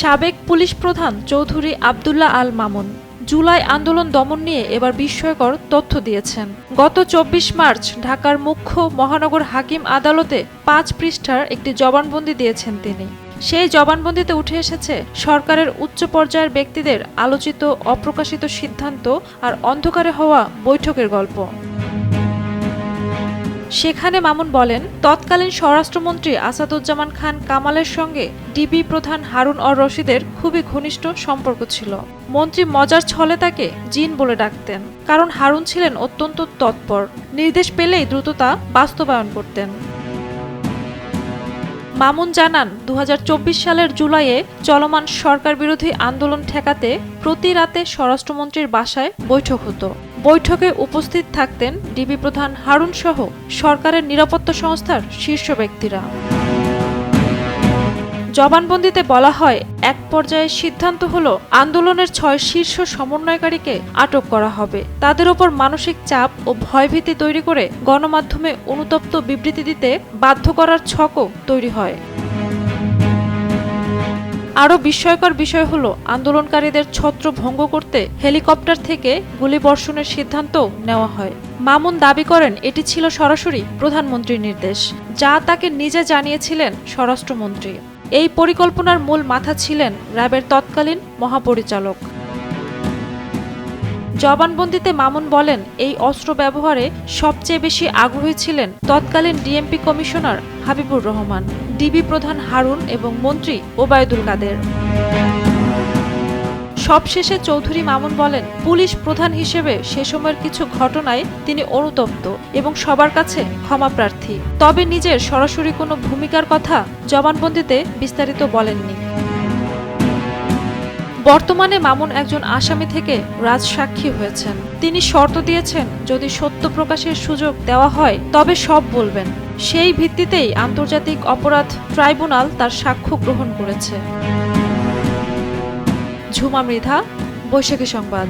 সাবেক পুলিশ প্রধান চৌধুরী আবদুল্লাহ আল মামুন জুলাই আন্দোলন দমন নিয়ে এবার বিস্ময়কর তথ্য দিয়েছেন। গত চব্বিশ মার্চ ঢাকার মুখ্য মহানগর হাকিম আদালতে পাঁচ পৃষ্ঠার একটি জবানবন্দি দিয়েছেন তিনি। সেই জবানবন্দিতে উঠে এসেছে সরকারের উচ্চ পর্যায়ের ব্যক্তিদের আলোচিত, অপ্রকাশিত সিদ্ধান্ত আর অন্ধকারে হওয়া বৈঠকের গল্প। সেখানে মামুন বলেন, তৎকালীন স্বরাষ্ট্রমন্ত্রী আসাদুজ্জামান খান কামালের সঙ্গে ডিবি প্রধান হারুন অর রশিদের খুবই ঘনিষ্ঠ সম্পর্ক ছিল। মন্ত্রী মজার ছলে তাকে জিন বলে ডাকতেন, কারণ হারুন ছিলেন অত্যন্ত তৎপর। নির্দেশ পেলেই দ্রুততা বাস্তবায়ন করতেন। মামুন জানান দু হাজার চব্বিশ সালের জুলাইয়ে চলমান সরকার বিরোধী আন্দোলন ঠেকাতে প্রতি রাতে স্বরাষ্ট্রমন্ত্রীর বাসায় বৈঠক হতো। বৈঠকে উপস্থিত থাকতেন ডিবি প্রধান হারুন সহ সরকারের নিরাপত্তা সংস্থার শীর্ষ ব্যক্তিরা। জবানবন্দিতে বলা হয়, এক পর্যায়ে সিদ্ধান্ত হলো আন্দোলনের ছয় শীর্ষ সমন্বয়কারীকে আটক করা হবে। তাদের ওপর মানসিক চাপ ও ভয়ভীতি তৈরি করে গণমাধ্যমে অনুতপ্ত বিবৃতি দিতে বাধ্য করার ছকও তৈরি হয়। আরও বিস্ময়কর বিষয় হলো, আন্দোলনকারীদের ছত্র ভঙ্গ করতে হেলিকপ্টার থেকে গুলি বর্ষণের সিদ্ধান্ত নেওয়া হয়। মামুন দাবি করেন, এটি ছিল সরাসরি প্রধানমন্ত্রীর নির্দেশ, যা তাকে নিজে জানিয়েছিলেন স্বরাষ্ট্রমন্ত্রী। এই পরিকল্পনার মূল মাথা ছিলেন র্যাবের তৎকালীন মহাপরিচালক। জবানবন্দিতে মামুন বলেন, এই অস্ত্র ব্যবহারে সবচেয়ে বেশি আগ্রহী ছিলেন তৎকালীন DMP commissioner Habibur Rahman, DB প্রধান হারুন এবং মন্ত্রী ওবায়দুল কাদের। সবশেষে চৌধুরী মামুন বলেন, পুলিশ প্রধান হিসেবে সে সময়ের কিছু ঘটনায় তিনি অনুতপ্ত এবং সবার কাছে ক্ষমা প্রার্থী। তবে নিজের সরাসরি কোনো ভূমিকার কথা জবানবন্দিতে বিস্তারিত বলেননি। বর্তমানে মামুন একজন আসামি থেকে রাজসাক্ষী হয়েছেন। তিনি শর্ত দিয়েছেন, যদি সত্য প্রকাশের সুযোগ দেওয়া হয়, তবে সব বলবেন। সেই ভিত্তিতেই আন্তর্জাতিক অপরাধ ট্রাইব্যুনাল তার সাক্ষ্য গ্রহণ করেছে। ঝুমা মৃধা, বৈশাখী সংবাদ।